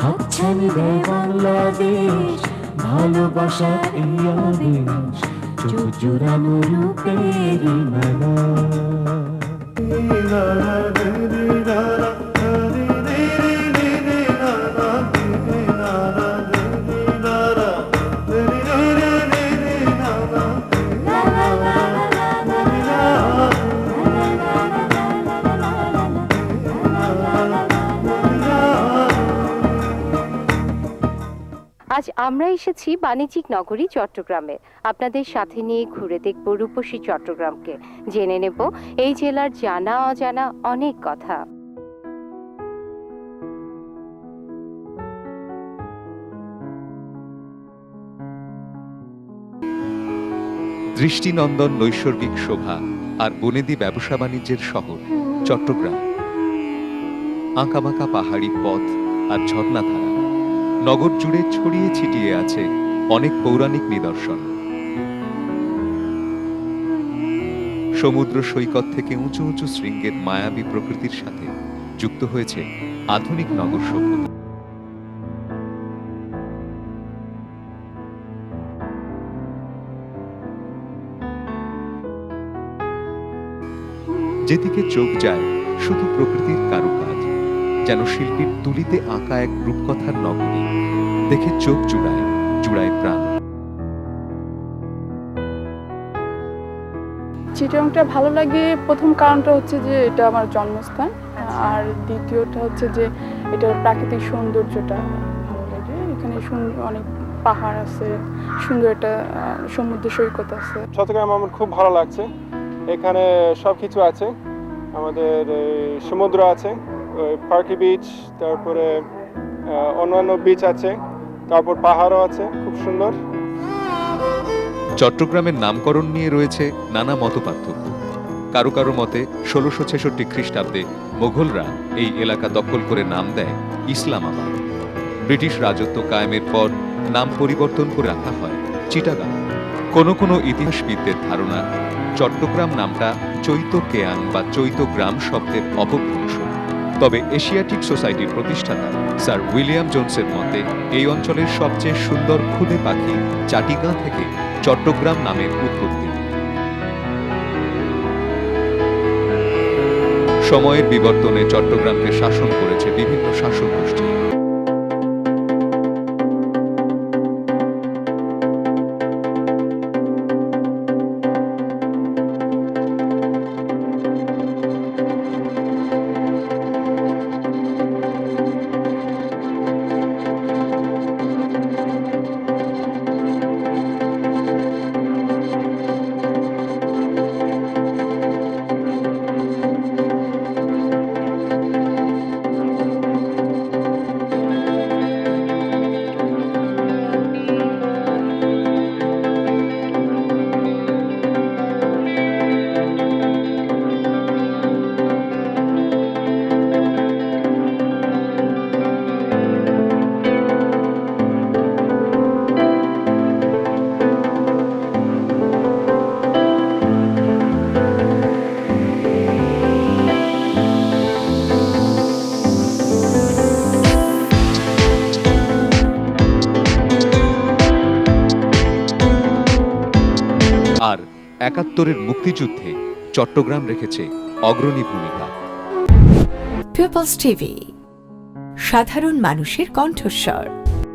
হাতছানি দেয় বাংলাদেশ ভালোবাসা এই আদেশ চোখ জোড়ানো রূপের মেলা আজ আমরা এসেছি বাণিজ্যিক নগরী চট্টগ্রামে। আপনাদের সাথে নিয়ে ঘুরে দেখব রূপসী চট্টগ্রামকে। জেনে নেব এই জেলার জানা অজানা অনেক কথা। দৃষ্টিনন্দন নৈসর্গিক শোভা আর বনেদি ব্যবসা বাণিজ্যের শহর, চট্টগ্রাম। আঁকাবাঁকা পাহাড়ি পথ আর ঝর্ণাধারা। নগর জুড়ে ছড়িয়ে ছিটিয়ে আছে অনেক পৌরাণিক নিদর্শন। সমুদ্র সৈকত থেকে উঁচু উঁচু শৃঙ্গের মায়াবী প্রকৃতির সাথে যুক্ত হয়েছে আধুনিক নগর সভ্যতা। যেদিকে চোখ যায়, শুধু প্রকৃতির কারুকাজ। যেন শিল্পীর তুলিতে আঁকা এক রূপকথার নগরী। দেখে চোখ জুড়ায় জুড়ায় প্রাণ। চিটংটা ভালো লাগে প্রথম কারণটা হচ্ছে যে এটা আমার জন্মস্থান। আর দ্বিতীয়টা হচ্ছে যে এটার প্রাকৃতিক সৌন্দর্যটা ভালো লাগে। এখানে সুন্দর অনেক পাহাড় আছে সুন্দর একটা সমুদ্র সৈকত আছে। চট্টগ্রাম আমার খুব ভালো লাগছে। এখানে সব কিছু আছে। আমাদের সমুদ্র আছে। পার্কি বিচ তারপরে অন্যান্য বিচ আছে, তারপর পাহাড়ও আছে, খুব সুন্দর। চট্টগ্রামের নামকরণ নিয়ে রয়েছে নানা মতপার্থক্য। কারও কারও মতে, ষোলোশো ছেষট্টি খ্রিস্টাব্দে মোগলরা এই এলাকা দখল করে নাম দেয় ইসলামাবাদ। ব্রিটিশ রাজত্ব কায়েমের পর নাম পরিবর্তন করে রাখা হয় চিটাগাং। কোনো কোনো ইতিহাসবিদদের ধারণা, চট্টগ্রাম নামটা চৈত কেয়াং বা চৈত গ্রাম শব্দের অপভ্রংশ। তবে এশিয়াটিক সোসাইটির প্রতিষ্ঠাতা স্যার উইলিয়াম জোনসের মতে, এই অঞ্চলের সবচেয়ে সুন্দর খুদে পাখি চাটিগাঁ থেকে চট্টগ্রাম নামের উৎপত্তি। সময়ের বিবর্তনে চট্টগ্রামকে শাসন করেছে বিভিন্ন শাসক গোষ্ঠী আর একাত্তরের মুক্তিযুদ্ধে চট্টগ্রাম রেখেছে অগ্রণী ভূমিকা। সাধারণ মানুষের কণ্ঠস্বর।